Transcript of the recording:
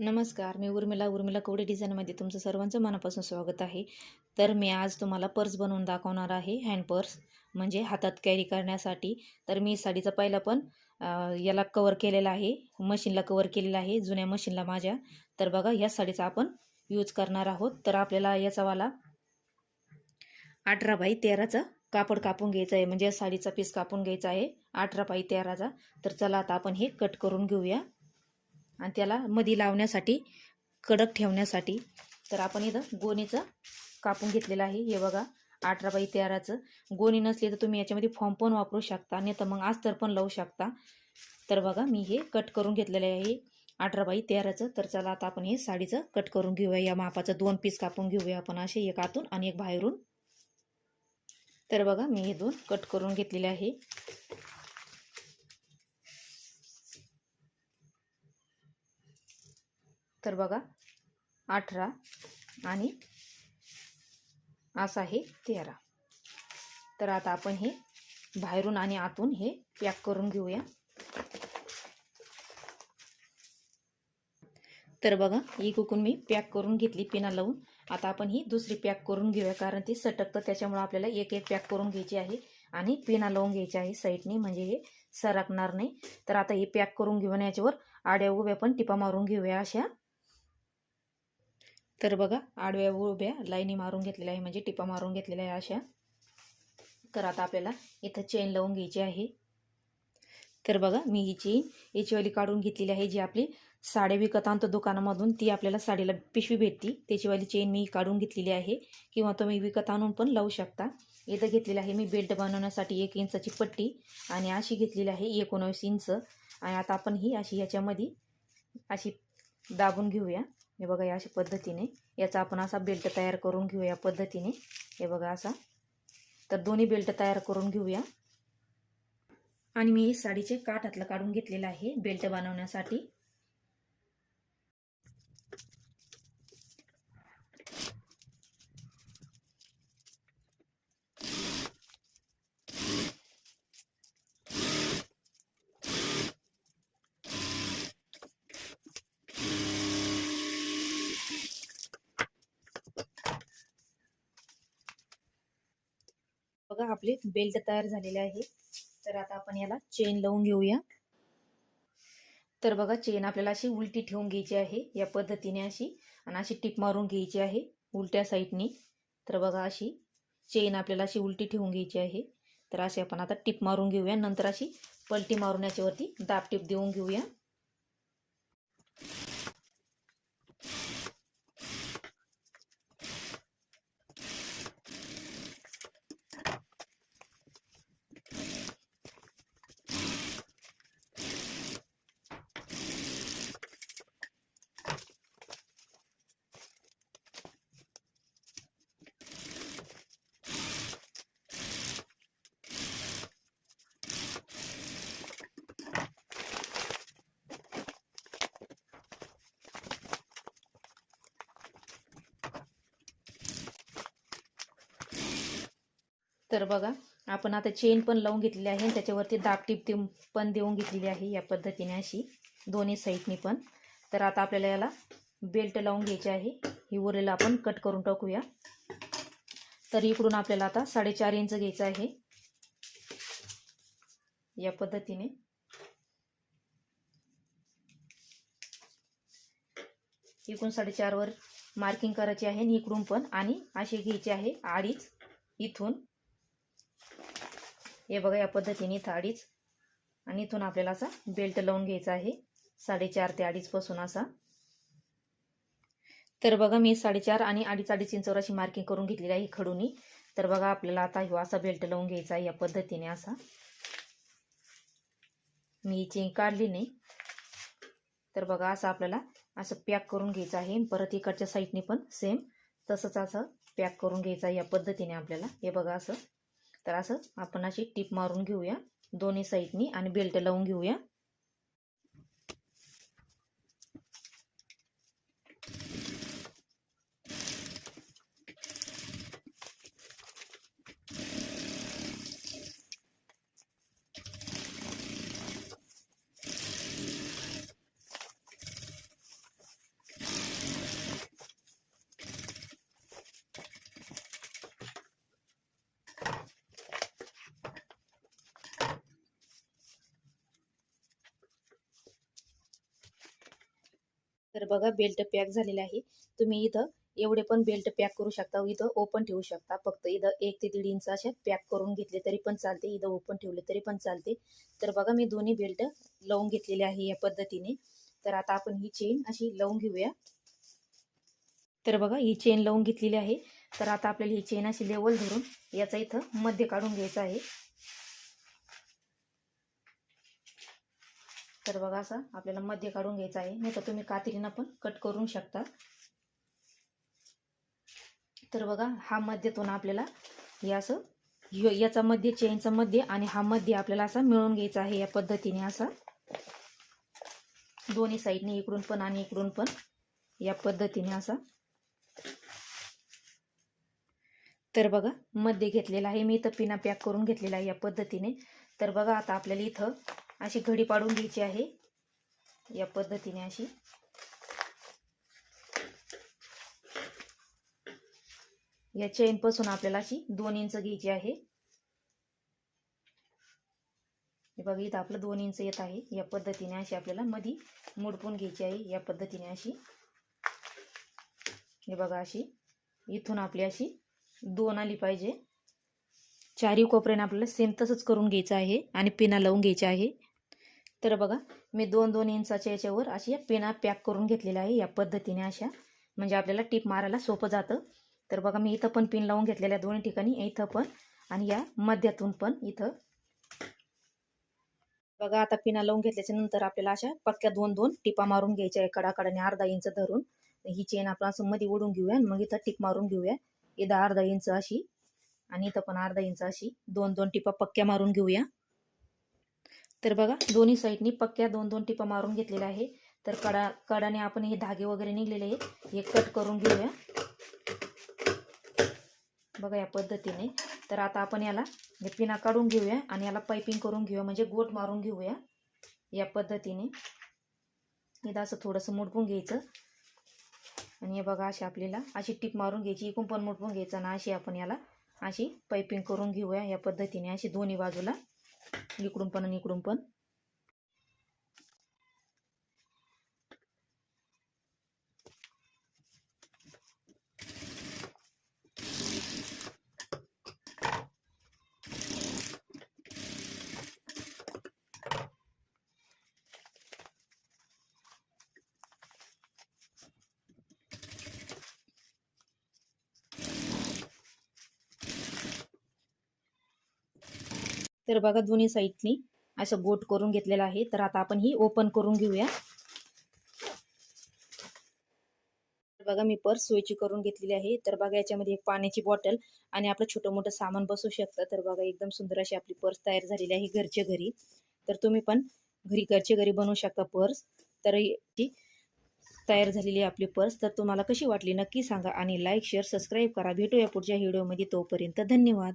नमस्कार मी उर्मिला. उर्मिला कवडे डिझाईनमध्ये तुमचं सर्वांचं मनापासून स्वागत आहे. तर मी आज तुम्हाला पर्स बनवून दाखवणार आहे हँड पर्स म्हणजे हातात कॅरी करण्यासाठी. तर मी साडीचा पहिला पण याला कवर केलेला आहे मशीनला कवर केलेला आहे जुन्या मशीनला माझ्या. तर बघा या साडीचा आपण यूज करणार आहोत. तर आपल्याला याचावाला अठरा बाई तेराचा कापड कापून घ्यायचं आहे. म्हणजे या साडीचा पीस कापून घ्यायचा आहे अठरा बाई तेराचा. तर चला आता आपण हे कट करून घेऊया. आणि त्याला मधी लावण्यासाठी कडक ठेवण्यासाठी. तर आपण इथं गोणीचं कापून घेतलेलं आहे. हे बघा अठरा बाई तेराचं. गोणी नसली तर तुम्ही याच्यामध्ये फॉर्म पण वापरू शकता. नाही तर मग अस्तर पण लावू शकता. तर बघा मी हे कट करून घेतलेलं आहे. अठरा बाई तेराचं. तर चला आता आपण हे साडीचं कट करून घेऊया. या मापाचं दोन पीस कापून घेऊया आपण असे एक आतून आणि एक बाहेरून. तर बघा मी हे दोन कट करून घेतलेले आहे. तर बघा अठरा आणि असं आहे तेरा. तर आता आपण हे बाहेरून आणि आतून हे पॅक करून घेऊया. तर बघा ही कुकून मी पॅक करून घेतली पिना लावून. आता आपण ही दुसरी पॅक करून घेऊया कारण ती सटकतं त्याच्यामुळे आपल्याला एक एक पॅक करून घ्यायची आहे आणि पिना लावून घ्यायची आहे साईडने म्हणजे हे सरकणार नाही. तर आता हे पॅक करून घेऊन याच्यावर आड्या उभ्या पण टिपा मारून घेऊया अशा. तर बघा आडव्या उभ्या लाईनी मारून घेतलेल्या आहे म्हणजे टिपा मारून घेतलेल्या आहे अशा. तर आता आपल्याला इथं चेन लावून घ्यायची आहे. तर बघा मी ही चेन याचीवाली काढून घेतलेली आहे जी आपली साड्या विकत आणतो दुकानामधून ती आपल्याला साडीला पिशवी भेटती. त्याचीवाली चेन मी काढून घेतलेली आहे किंवा तुम्ही विकत आणून पण लावू शकता. इथं घेतलेलं आहे मी बेल्ट बनवण्यासाठी एक इंचाची पट्टी आणि अशी घेतलेली आहे एकोणावीस इंच. आणि आता आपण ही अशी याच्यामध्ये अशी दाबून घेऊया. हे बघा या अशा पद्धतीने याचा आपण असा बेल्ट तयार करून घेऊया या पद्धतीने. हे बघा असा. तर दोन्ही बेल्ट तयार करून घेऊया. आणि मी साडीचे काठातलं काढून घेतलेलं आहे बेल्ट बनवण्यासाठी. बघा आपले बेल्ट तयार झालेले आहे. तर आता आपण याला चेन लावून घेऊया. तर बघा चेन आपल्याला अशी उलटी ठेवून घ्यायची आहे या पद्धतीने अशी. आणि अशी टिप मारून घ्यायची आहे उलट्या साईडनी तर बघा अशी चेन आपल्याला अशी उलटी ठेवून घ्यायची आहे. तर अशी आपण आता टिप मारून घेऊया. नंतर अशी पलटी मारून याच्यावरती दाब टिप देऊन घेऊया. तर बघा आपण आता चेन पण लावून घेतलेली आहे आणि त्याच्यावरती दाब टिप देऊन पण देऊन घेतलेली आहे या पद्धतीने अशी. दोन्ही साईडनी पण. तर आता आपल्याला याला बेल्ट लावून घ्यायची आहे. ही उरलेला आपण कट करून टाकूया. तर इकडून आपल्याला आता साडेचार इंच घ्यायचं आहे. या पद्धतीने. इकडून साडेचारवर मार्किंग करायची आहे आणि इकडून पण आणि अशी घ्यायची आहे अडीच इथून. हे बघा या पद्धतीने इथं अडीच आणि इथून आपल्याला असा बेल्ट लावून घ्यायचा आहे. साडेचार ते अडीचपासून असा. तर बघा मी साडेचार आणि अडीच अडीच इंचवर अशी मार्किंग करून घेतलेली आहे खडूनी. तर बघा आपल्याला आता ह्यो असा बेल्ट लावून घ्यायचा आहे या पद्धतीने असा. मी चेंग काढली नाही. तर बघा असं आपल्याला असं पॅक करून घ्यायचं आहे. परत इकडच्या साईडने पण सेम तसंच असं पॅक करून घ्यायचं आहे या पद्धतीने आपल्याला. हे बघा असं तर असं आपण अशी टीप मारून घेऊया. दोन्ही साईडनी आणि बेल्ट लावून घेऊया. तर बघा बेल्ट पॅक झालेला आहे. तुम्ही इथं एवढे पण बेल्ट पॅक करू शकता. इथं ओपन ठेवू शकता. फक्त इथं एक ते दीड इंच असे पॅक करून घेतले तरी पण चालते. इथं ओपन ठेवले तरी पण चालते. तर बघा मी दोन्ही बेल्ट लावून घेतलेले आहे या पद्धतीने. तर आता आपण ही चेन अशी लावून घेऊया. तर बघा ही चेन लावून घेतलेली आहे. तर आता आपल्याला ही चेन अशी लेवल धरून याचा इथं मध्य काढून घ्यायचा आहे. तर बघा असं आपल्याला मध्य काढून घ्यायचं आहे. नाही तर तुम्ही कात्रीनं पण कट करून शकता. तर बघा हा मध्यतून आपल्याला हे असं याचा मध्य चेनचा मध्य आणि हा मध्य आपल्याला असा मिळून घ्यायचा आहे या पद्धतीने असा. दोन्ही साईडने इकडून पण आणि इकडून पण या पद्धतीने असा. तर बघा मध्य घेतलेला आहे. मी इथं पिना पॅक करून घेतलेला आहे या पद्धतीने. तर बघा आता आपल्याला इथं अशी घडी पाडून घ्यायची आहे. या पद्धतीने अशी. या चेन पासून आपल्याला अशी दोन इंच घ्यायची आहे. हे बघा इथं आपलं दोन इंच येत आहे. या पद्धतीने अशी आपल्याला मधी मुडपून घ्यायची आहे. या पद्धतीने अशी. हे बघा अशी. इथून आपली अशी दोन आली पाहिजे. चारही कोपऱ्याने आपल्याला सेम तसंच करून घ्यायचं आहे आणि पिना लावून घ्यायची आहे. तर बघा मी दोन दोन इंचाच्या याच्यावर अशी पिना पॅक करून घेतलेल्या आहे या पद्धतीने अशा. म्हणजे आपल्याला टीप मारायला सोपं जातं. तर बघा मी इथं पण पिन लावून घेतलेल्या दोन्ही ठिकाणी इथं पण आणि या मध्यातून पण इथं. बघा आता पिना लावून घेतल्याच्या नंतर आपल्याला अशा पक्क्या दोन दोन टिपा मारून घ्यायच्या आहे कडाकडाने अर्धा इंच धरून. ही चेन आपण असं मध्ये ओढून घेऊया आणि मग इथं टिप मारून घेऊया. इथं अर्धा इंच अशी आणि इथं पण अर्धा इंच अशी. दोन दोन टिपा पक्क्या मारून घेऊया. तर बघा दोन्ही साईडनी पक्क्या दोन दोन टिपा मारून घेतलेल्या आहे. तर कडा कडाने आपण हे धागे वगैरे निघलेले आहेत. हे कट करून घेऊया. बघा या पद्धतीने. तर आता आपण याला पिना काढून घेऊया आणि याला पायपिंग करून घेऊया म्हणजे गोट मारून घेऊया. या पद्धतीने. इथं असं थोडंसं मुडपून घ्यायचं. आणि हे बघा अशी आपल्याला अशी टीप मारून घ्यायची इकून पण मुडपून घ्यायचं ना अशी आपण याला अशी पायपिंग करून घेऊया या पद्धतीने अशी दोन्ही बाजूला. इकडून पण आणि इकडून पण. तर बघा दोन्ही साईडनी असं गोट करून घेतलेलं आहे. तर आता आपण ही ओपन करून घेऊया. तर बघा मी पर्स सोयीची करून घेतलेली आहे. तर बघा याच्यामध्ये एक पाण्याची बॉटल आणि आपलं छोटं मोठं सामान बसू शकतं. तर बघा एकदम सुंदर अशी आपली पर्स तयार झालेली आहे घरच्या घरी. तर तुम्ही पण घरी घरच्या घरी बनवू शकता पर्स. तर ती तयार झालेली आहे आपली पर्स. तर तुम्हाला कशी वाटली नक्की सांगा आणि लाईक शेअर सबस्क्राईब करा. भेटूया पुढच्या व्हिडिओमध्ये. तोपर्यंत धन्यवाद.